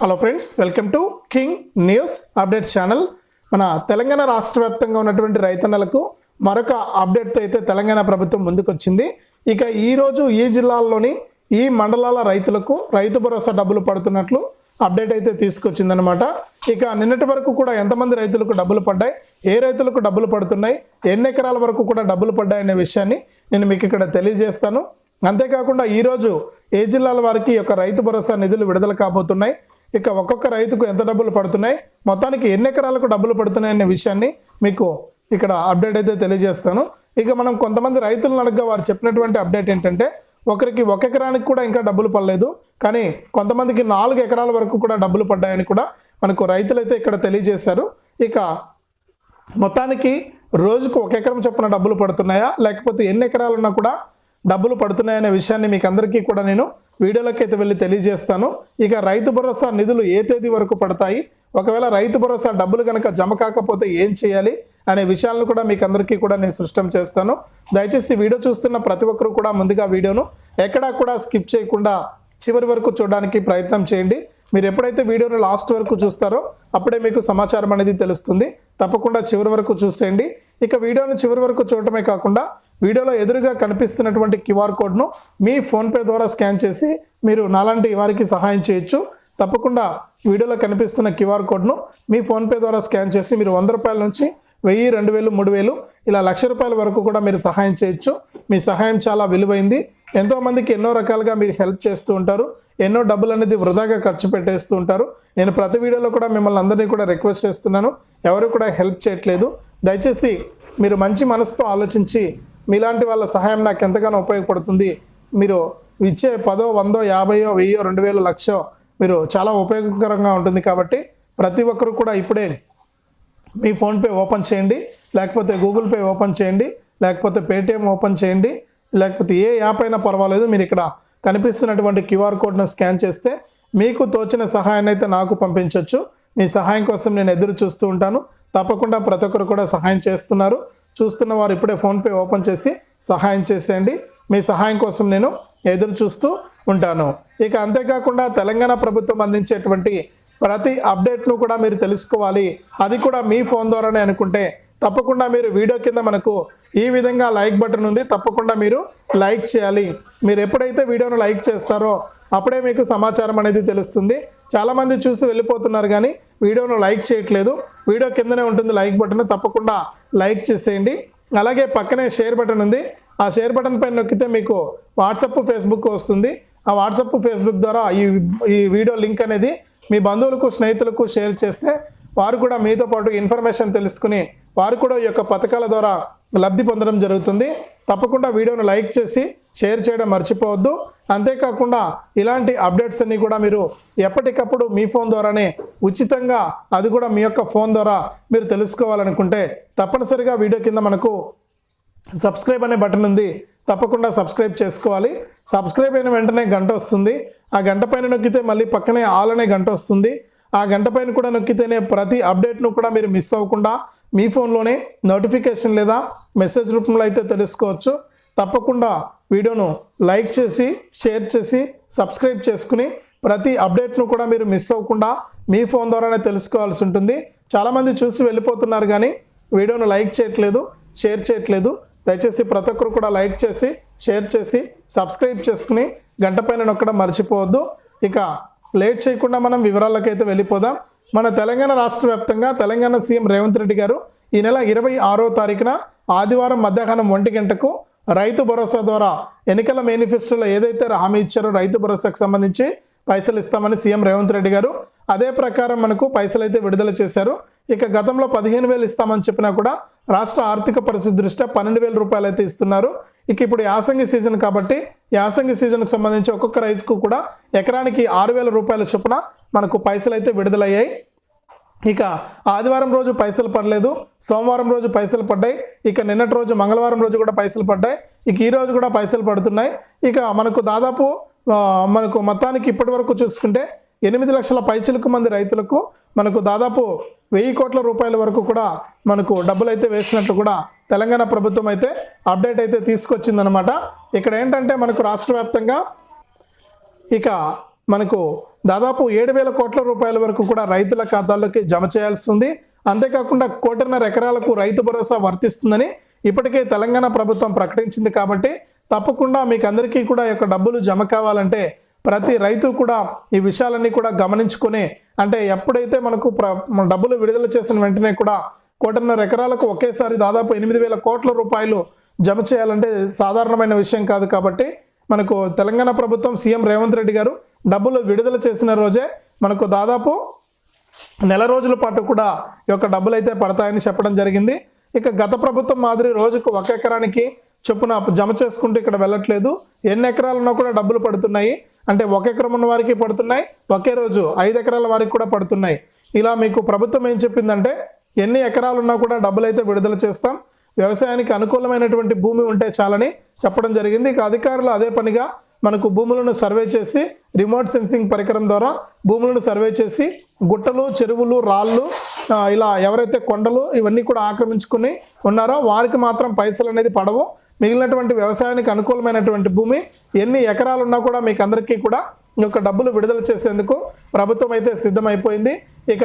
Hello friends welcome to king news updates channel మన తెలంగాణ రాష్ట్ర వ్యాప్తంగా ఉన్నటువంటి రైతన్నలకు మరొక అప్డేట్తో అయితే తెలంగాణ ప్రభుత్వం ముందుకొచ్చింది. ఇక ఈరోజు ఈ జిల్లాల్లోని ఈ మండలాల రైతులకు రైతు భరోసా డబ్బులు పడుతున్నట్లు అప్డేట్ అయితే తీసుకొచ్చిందనమాట ఇక నిన్నటి వరకు కూడా ఎంతమంది రైతులకు డబ్బులు పడ్డాయి? ఏ రైతులకు డబ్బులు పడుతున్నాయి? ఎన్ని ఎకరాల వరకు కూడా డబ్బులు పడ్డాయి అనే విషయాన్ని నేను మీకు ఇక్కడ తెలియజేస్తాను. అంతేకాకుండా ఈరోజు ఏ జిల్లాల వారికి యొక్క రైతు భరోసా నిధులు విడుదల కాబోతున్నాయి? ఇక ఒక్కొక్క రైతుకు ఎంత డబ్బులు పడుతున్నాయి? మొత్తానికి ఎన్ని ఎకరాలకు డబ్బులు పడుతున్నాయి అనే విషయాన్ని మీకు ఇక్కడ అప్డేట్ అయితే తెలియజేస్తాను. ఇక మనం కొంతమంది రైతులను అడగగా వారు చెప్పినటువంటి అప్డేట్ ఏంటంటే ఒకరికి ఒక ఎకరానికి కూడా ఇంకా డబ్బులు పడలేదు. కానీ కొంతమందికి నాలుగు ఎకరాల వరకు కూడా డబ్బులు పడ్డాయని కూడా మనకు రైతులైతే ఇక్కడ తెలియజేశారు. ఇక మొత్తానికి రోజుకు ఒక ఎకరం చొప్పున డబ్బులు పడుతున్నాయా? లేకపోతే ఎన్ని ఎకరాలున్నా కూడా డబ్బులు పడుతున్నాయనే విషయాన్ని మీకు అందరికీ కూడా నేను వీడియోలోకి అయితే వెళ్ళి తెలియజేస్తాను. ఇక రైతు భరోసా నిధులు ఏ తేదీ వరకు పడతాయి? ఒకవేళ రైతు భరోసా డబ్బులు కనుక జమ కాకపోతే ఏం చేయాలి? అనే విషయాలను కూడా మీకు అందరికీ కూడా నేను సృష్టం చేస్తాను. దయచేసి వీడియో చూస్తున్న ప్రతి ఒక్కరు కూడా ముందుగా వీడియోను ఎక్కడా కూడా స్కిప్ చేయకుండా చివరి వరకు చూడడానికి ప్రయత్నం చేయండి. మీరు ఎప్పుడైతే వీడియోను లాస్ట్ వరకు చూస్తారో అప్పుడే మీకు సమాచారం అనేది తెలుస్తుంది. తప్పకుండా చివరి వరకు చూసేయండి. ఇక వీడియోను చివరి వరకు చూడటమే కాకుండా వీడియోలో ఎదురుగా కనిపిస్తున్నటువంటి క్యూఆర్ కోడ్ను మీ ఫోన్పే ద్వారా స్కాన్ చేసి మీరు నాలాంటి వారికి సహాయం చేయొచ్చు. తప్పకుండా వీడియోలో కనిపిస్తున్న క్యూఆర్ కోడ్ను మీ ఫోన్పే ద్వారా స్కాన్ చేసి మీరు వంద రూపాయల నుంచి వెయ్యి రెండు వేలు మూడు వేలు ఇలా లక్ష రూపాయల వరకు కూడా మీరు సహాయం చేయొచ్చు. మీ సహాయం చాలా విలువైంది. ఎంతోమందికి ఎన్నో రకాలుగా మీరు హెల్ప్ చేస్తూ ఉంటారు. ఎన్నో డబ్బులు అనేది వృధాగా ఖర్చు పెట్టేస్తూ ఉంటారు. నేను ప్రతి వీడియోలో కూడా మిమ్మల్ని అందరినీ కూడా రిక్వెస్ట్ చేస్తున్నాను. ఎవరు కూడా హెల్ప్ చేయట్లేదు. దయచేసి మీరు మంచి మనసుతో ఆలోచించి మీలాంటి వాళ్ళ సహాయం నాకు ఎంతగానో ఉపయోగపడుతుంది. మీరు ఇచ్చే పదో వందో యాభైయో వెయ్యో రెండు వేల లక్షో మీరు చాలా ఉపయోగకరంగా ఉంటుంది కాబట్టి ప్రతి ఒక్కరు కూడా ఇప్పుడే మీ ఫోన్పే ఓపెన్ చేయండి. లేకపోతే గూగుల్ పే ఓపెన్ చేయండి. లేకపోతే పేటిఎం ఓపెన్ చేయండి. లేకపోతే ఏ యాప్ అయినా పర్వాలేదు. మీరు ఇక్కడ కనిపిస్తున్నటువంటి క్యూఆర్ కోడ్ను స్కాన్ చేస్తే మీకు తోచిన సహాయాన్ని అయితే నాకు పంపించవచ్చు మీ సహాయం కోసం నేను ఎదురు చూస్తూ ఉంటాను. తప్పకుండా ప్రతి ఒక్కరు కూడా సహాయం చేస్తున్నారు. చూస్తున్న వారు ఇప్పుడే ఫోన్పే ఓపెన్ చేసి సహాయం చేసేయండి. మీ సహాయం కోసం నేను ఎదురు చూస్తూ ఉంటాను. ఇక అంతేకాకుండా తెలంగాణ ప్రభుత్వం అందించేటువంటి ప్రతి అప్డేట్ను కూడా మీరు తెలుసుకోవాలి. అది కూడా మీ ఫోన్ ద్వారానే అనుకుంటే తప్పకుండా మీరు వీడియో కింద మనకు ఈ విధంగా లైక్ బటన్ ఉంది. తప్పకుండా మీరు లైక్ చేయాలి. మీరు ఎప్పుడైతే వీడియోను లైక్ చేస్తారో అప్పుడే మీకు సమాచారం అనేది తెలుస్తుంది. చాలామంది చూసి వెళ్ళిపోతున్నారు కానీ వీడియోను లైక్ చేయట్లేదు. వీడియో కిందనే ఉంటుంది లైక్ బటన్. తప్పకుండా లైక్ చేసేయండి. అలాగే పక్కనే షేర్ బటన్ ఉంది. ఆ షేర్ బటన్ పైన నొక్కితే మీకు వాట్సప్ ఫేస్బుక్ వస్తుంది. ఆ వాట్సప్ ఫేస్బుక్ ద్వారా ఈ ఈ వీడియో లింక్ అనేది మీ బంధువులకు స్నేహితులకు షేర్ చేస్తే వారు కూడా మీతో పాటు ఇన్ఫర్మేషన్ తెలుసుకుని వారు కూడా ఈ యొక్క పథకాల ద్వారా లబ్ధి పొందడం జరుగుతుంది. తప్పకుండా వీడియోను లైక్ చేసి షేర్ చేయడం మర్చిపోవద్దు. అంతేకాకుండా ఇలాంటి అప్డేట్స్ అన్ని కూడా మీరు ఎప్పటికప్పుడు మీ ఫోన్ ద్వారానే ఉచితంగా అది కూడా మీ యొక్క ఫోన్ ద్వారా మీరు తెలుసుకోవాలనుకుంటే తప్పనిసరిగా వీడియో కింద మనకు సబ్స్క్రైబ్ అనే బటన్ ఉంది. తప్పకుండా సబ్స్క్రైబ్ చేసుకోవాలి. సబ్స్క్రైబ్ అయిన వెంటనే గంట వస్తుంది. ఆ గంట పైన నొక్కితే మళ్ళీ పక్కనే ఆల్ అనే గంట వస్తుంది. ఆ గంట పైన కూడా నొక్కితేనే ప్రతి అప్డేట్ను కూడా మీరు మిస్ అవ్వకుండా మీ ఫోన్లోనే నోటిఫికేషన్ లేదా మెసేజ్ రూపంలో అయితే తెలుసుకోవచ్చు. తప్పకుండా వీడియోను లైక్ చేసి షేర్ చేసి సబ్స్క్రైబ్ చేసుకుని ప్రతి అప్డేట్ను కూడా మీరు మిస్ అవ్వకుండా మీ ఫోన్ ద్వారానే తెలుసుకోవాల్సి ఉంటుంది. చాలామంది చూసి వెళ్ళిపోతున్నారు కానీ వీడియోను లైక్ చేయట్లేదు షేర్ చేయట్లేదు. దయచేసి ప్రతి ఒక్కరు కూడా లైక్ చేసి షేర్ చేసి సబ్స్క్రైబ్ చేసుకుని గంట పైన నొక్కడం మర్చిపోవద్దు. ఇక లేట్ చేయకుండా మనం వివరాలకైతే వెళ్ళిపోదాం. మన తెలంగాణ రాష్ట్ర వ్యాప్తంగా తెలంగాణ సీఎం రేవంత్ రెడ్డి గారు ఈ నెల ఇరవై ఆరో తారీఖున ఆదివారం మధ్యాహ్నం ఒంటి గంటకు రైతు భరోసా ద్వారా ఎన్నికల మేనిఫెస్టోలో ఏదైతే హామీ ఇచ్చారో రైతు భరోసాకు సంబంధించి పైసలు ఇస్తామని సీఎం రేవంత్ రెడ్డి గారు అదే ప్రకారం మనకు పైసలు అయితే విడుదల చేశారు. ఇక గతంలో పదిహేను వేలు ఇస్తామని చెప్పినా కూడా రాష్ట్ర ఆర్థిక పరిస్థితి దృష్ట్యా పన్నెండు వేల రూపాయలు అయితే ఇస్తున్నారు. ఇక ఇప్పుడు యాసంగి సీజన్ కాబట్టి యాసంగి సీజన్కి సంబంధించి ఒక్కొక్క రైతుకు కూడా ఎకరానికి ఆరు వేల రూపాయల చొప్పున మనకు పైసలు అయితే విడుదలయ్యాయి. ఇక ఆదివారం రోజు పైసలు పడలేదు సోమవారం రోజు పైసలు పడ్డాయి ఇక నిన్నటి రోజు మంగళవారం రోజు కూడా పైసలు పడ్డాయి ఇక ఈ రోజు కూడా పైసలు పడుతున్నాయి. ఇక మనకు దాదాపు మనకు మొత్తానికి ఇప్పటి వరకు చూసుకుంటే ఎనిమిది లక్షల పైచిలకు మంది రైతులకు మనకు దాదాపు వెయ్యి కోట్ల రూపాయల వరకు కూడా మనకు డబ్బులు అయితే వేసినట్టు కూడా తెలంగాణ ప్రభుత్వం అయితే అప్డేట్ అయితే తీసుకొచ్చిందనమాట ఇక్కడ ఏంటంటే మనకు రాష్ట్ర వ్యాప్తంగా ఇక మనకు దాదాపు ఏడు వేల కోట్ల రూపాయల వరకు కూడా రైతుల ఖాతాల్లోకి జమ చేయాల్సి ఉంది అంతేకాకుండా కోటిన్నర ఎకరాలకు రైతు భరోసా వర్తిస్తుందని ఇప్పటికే తెలంగాణ ప్రభుత్వం ప్రకటించింది కాబట్టి తప్పకుండా మీకు అందరికీ కూడా యొక్క డబ్బులు జమ కావాలంటే ప్రతి రైతు కూడా ఈ విషయాలన్నీ కూడా గమనించుకొని అంటే ఎప్పుడైతే మనకు ప్ర డబ్బులు విడుదల చేసిన వెంటనే కూడా కోటిన్నర ఎకరాలకు ఒకేసారి దాదాపు ఎనిమిది వేల కోట్ల రూపాయలు జమ చేయాలంటే సాధారణమైన విషయం కాదు కాబట్టి మనకు తెలంగాణ ప్రభుత్వం సీఎం రేవంత్ రెడ్డి గారు డబ్బులు విడుదల చేసిన రోజే మనకు దాదాపు నెల రోజుల పాటు కూడా ఈ యొక్క డబ్బులు అయితే పడతాయని చెప్పడం జరిగింది. ఇక గత ప్రభుత్వం మాదిరి రోజుకు ఒక ఎకరానికి చొప్పున జమ చేసుకుంటూ ఇక్కడ వెళ్ళట్లేదు. ఎన్ని ఎకరాలున్నా కూడా డబ్బులు పడుతున్నాయి. అంటే ఒక ఎకరం ఉన్న వారికి పడుతున్నాయి. ఒకే రోజు ఐదు ఎకరాల వారికి కూడా పడుతున్నాయి. ఇలా మీకు ప్రభుత్వం ఏం చెప్పిందంటే ఎన్ని ఎకరాలు ఉన్నా కూడా డబ్బులు అయితే విడుదల చేస్తాం. వ్యవసాయానికి అనుకూలమైనటువంటి భూమి ఉంటే చాలని చెప్పడం జరిగింది. ఇక అధికారులు అదే పనిగా మనకు భూములను సర్వే చేసి రిమోట్ సెన్సింగ్ పరికరం ద్వారా భూములను సర్వే చేసి గుట్టలు చెరువులు రాళ్ళు ఇలా ఎవరైతే కొండలు ఇవన్నీ కూడా ఆక్రమించుకుని ఉన్నారో వారికి మాత్రం పైసలు అనేది పడవు. మిగిలినటువంటి వ్యవసాయానికి అనుకూలమైనటువంటి భూమి ఎన్ని ఎకరాలు ఉన్నా కూడా మీకు అందరికీ కూడా ఈ యొక్క డబ్బులు విడుదల చేసేందుకు ప్రభుత్వం అయితే సిద్ధమైపోయింది. ఇక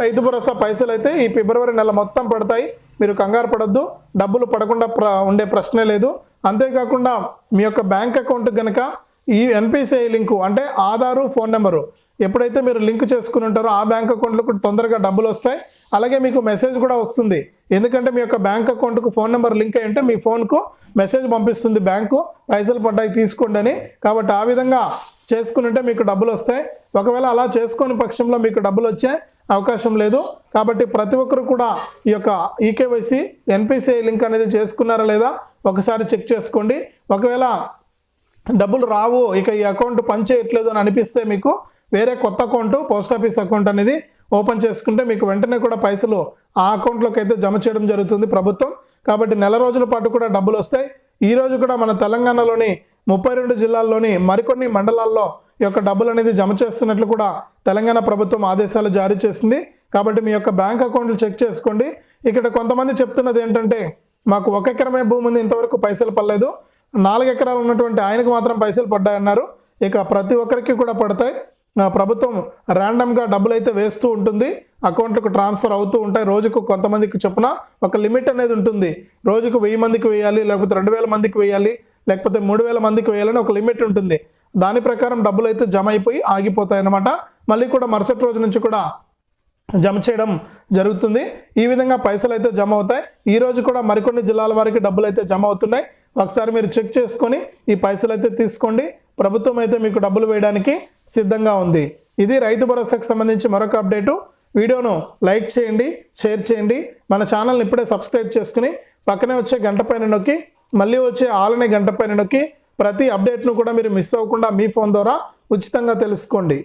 రైతు భరోసా పైసలు అయితే ఈ ఫిబ్రవరి నెల మొత్తం పడతాయి. మీరు కంగారు పడద్దు. డబ్బులు పడకుండా ప్ర ఉండే ప్రశ్నే లేదు. అంతేకాకుండా మీ యొక్క బ్యాంక్ అకౌంట్ కనుక ఈ ఎన్పిసిఐ లింకు అంటే ఆధారు ఫోన్ నెంబరు ఎప్పుడైతే మీరు లింక్ చేసుకుని ఉంటారో ఆ బ్యాంక్ అకౌంట్లో కూడా తొందరగా డబ్బులు వస్తాయి. అలాగే మీకు మెసేజ్ కూడా వస్తుంది. ఎందుకంటే మీ యొక్క బ్యాంక్ అకౌంట్కు ఫోన్ నెంబర్ లింక్ అయ్యి ఉంటే మీ ఫోన్కు మెసేజ్ పంపిస్తుంది బ్యాంకు పైసలు పడ్డాయి తీసుకోండి అని. కాబట్టి ఆ విధంగా చేసుకుని ఉంటే మీకు డబ్బులు వస్తాయి. ఒకవేళ అలా చేసుకుని పక్షంలో మీకు డబ్బులు వచ్చే అవకాశం లేదు. కాబట్టి ప్రతి ఒక్కరు కూడా ఈ యొక్క ఈకేవైసీ ఎన్పిసిఐ లింక్ అనేది చేసుకున్నారా లేదా ఒకసారి చెక్ చేసుకోండి. ఒకవేళ డబ్బులు రావు ఇక ఈ అకౌంట్ పనిచేయట్లేదు అని అనిపిస్తే మీకు వేరే కొత్త అకౌంట్ పోస్ట్ ఆఫీస్ అకౌంట్ అనేది ఓపెన్ చేసుకుంటే మీకు వెంటనే కూడా పైసలు ఆ అకౌంట్లోకి అయితే జమ చేయడం జరుగుతుంది ప్రభుత్వం. కాబట్టి నెల రోజుల పాటు కూడా డబ్బులు వస్తాయి. ఈ రోజు కూడా మన తెలంగాణలోని ముప్పై రెండు జిల్లాల్లోని మరికొన్ని మండలాల్లో ఈ యొక్క డబ్బులు అనేది జమ చేస్తున్నట్లు కూడా తెలంగాణ ప్రభుత్వం ఆదేశాలు జారీ చేసింది. కాబట్టి మీ యొక్క బ్యాంక్ అకౌంట్లు చెక్ చేసుకోండి. ఇక్కడ కొంతమంది చెప్తున్నది ఏంటంటే మాకు ఒక ఎకరమే భూమి ఉంది ఇంతవరకు పైసలు పడలేదు. నాలుగు ఎకరాలు ఉన్నటువంటి ఆయనకు మాత్రం పైసలు పడ్డాయన్నారు. ఇక ప్రతి ఒక్కరికి కూడా పడతాయి. ప్రభుత్వం ర్యాండమ్గా డబ్బులు అయితే వేస్తూ ఉంటుంది. అకౌంట్లకు ట్రాన్స్ఫర్ అవుతూ ఉంటాయి. రోజుకు కొంతమందికి చొప్పున ఒక లిమిట్ అనేది ఉంటుంది. రోజుకు వెయ్యి మందికి వేయాలి లేకపోతే రెండు వేల మందికి వేయాలి లేకపోతే మూడు వేల మందికి వేయాలని ఒక లిమిట్ ఉంటుంది. దాని ప్రకారం డబ్బులు అయితే జమ అయిపోయి ఆగిపోతాయి అన్నమాట మళ్ళీ కూడా మరుసటి రోజు నుంచి కూడా జమ చేయడం జరుగుతుంది. ఈ విధంగా పైసలు అయితే జమ అవుతాయి. ఈ రోజు కూడా మరికొన్ని జిల్లాల వారికి డబ్బులు అయితే జమ అవుతున్నాయి. ఒకసారి మీరు చెక్ చేసుకొని ఈ పైసలు అయితే తీసుకోండి. ప్రభుత్వం అయితే మీకు డబ్బులు వేయడానికి సిద్ధంగా ఉంది. ఇది రైతు భరోసాకు సంబంధించి మరొక అప్డేటు. వీడియోను లైక్ చేయండి షేర్ చేయండి. మన ఛానల్ని ఇప్పుడే సబ్స్క్రైబ్ చేసుకుని పక్కనే వచ్చే గంట పైన నొక్కి మళ్ళీ వచ్చే ఆలనే గంట పైన నొక్కి ప్రతి అప్డేట్ను కూడా మీరు మిస్ అవ్వకుండా మీ ఫోన్ ద్వారా ఉచితంగా తెలుసుకోండి.